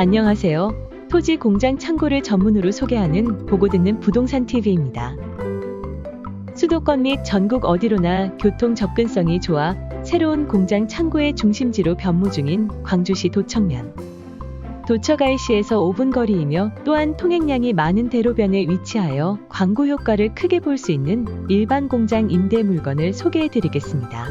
안녕하세요. 토지 공장 창고를 전문으로 소개하는 보고 듣는 부동산 TV입니다. 수도권 및 전국 어디로나 교통 접근성이 좋아 새로운 공장 창고의 중심지로 변모 중인 광주시 도청면. 도처가이시에서 5분 거리이며 또한 통행량이 많은 대로변에 위치하여 광고 효과를 크게 볼 수 있는 일반 공장 임대 물건을 소개해 드리겠습니다.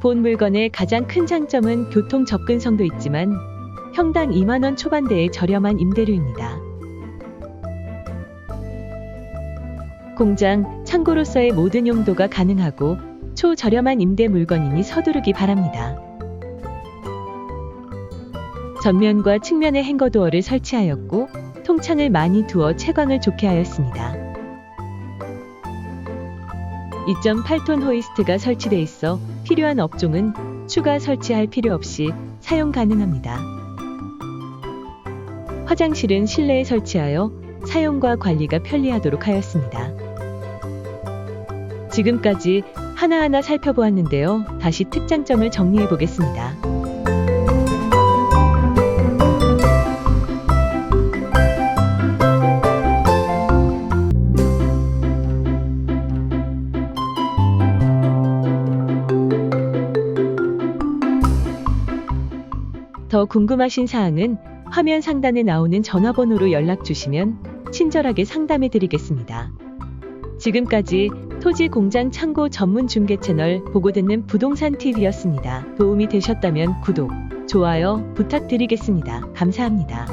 본 물건의 가장 큰 장점은 교통 접근성도 있지만 평당 2만원 초반대의 저렴한 임대료입니다. 공장, 창고로서의 모든 용도가 가능하고 초저렴한 임대 물건이니 서두르기 바랍니다. 전면과 측면에 행거도어를 설치하였고 통창을 많이 두어 채광을 좋게 하였습니다. 2.8톤 호이스트가 설치돼 있어 필요한 업종은 추가 설치할 필요 없이 사용 가능합니다. 화장실은 실내에 설치하여 사용과 관리가 편리하도록 하였습니다. 지금까지 하나하나 살펴보았는데요. 다시 특장점을 정리해 보겠습니다. 더 궁금하신 사항은 화면 상단에 나오는 전화번호로 연락 주시면 친절하게 상담해 드리겠습니다. 지금까지 토지 공장 창고 전문 중개 채널 보고 듣는 부동산 TV였습니다. 도움이 되셨다면 구독, 좋아요 부탁드리겠습니다. 감사합니다.